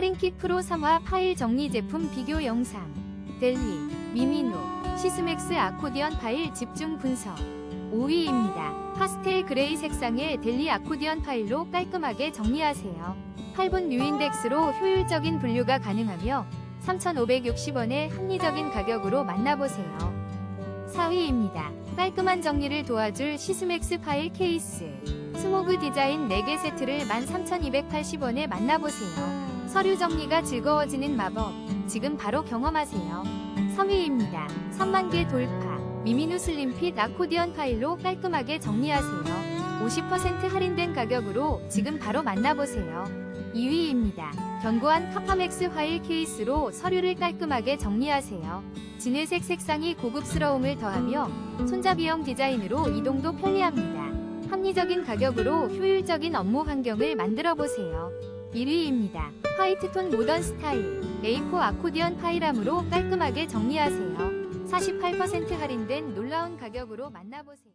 할인킥 프로 3화 파일 정리 제품 비교 영상 델리, 미미노, 시스맥스 아코디언 파일 집중 분석 5위입니다. 파스텔 그레이 색상의 델리 아코디언 파일로 깔끔하게 정리하세요. 8분 뮤인덱스로 효율적인 분류가 가능하며 3,560원의 합리적인 가격으로 만나보세요. 4위입니다. 깔끔한 정리를 도와줄 시스맥스 파일 케이스. 스모그 디자인 4개 세트를 13,280원에 만나보세요. 서류 정리가 즐거워지는 마법. 지금 바로 경험하세요. 3위입니다. 3만 개 돌파. 미미누 슬림핏 아코디언 파일로 깔끔하게 정리하세요. 50% 할인된 가격으로 지금 바로 만나보세요. 2위입니다. 견고한 카파맥스 파일 케이스로 서류를 깔끔하게 정리하세요. 진회색 색상이 고급스러움을 더하며 손잡이형 디자인으로 이동도 편리합니다. 합리적인 가격으로 효율적인 업무 환경을 만들어 보세요. 1위입니다. 화이트톤 모던 스타일 A4 아코디언 파일함으로 깔끔하게 정리하세요. 48% 할인된 놀라운 가격으로 만나보세요.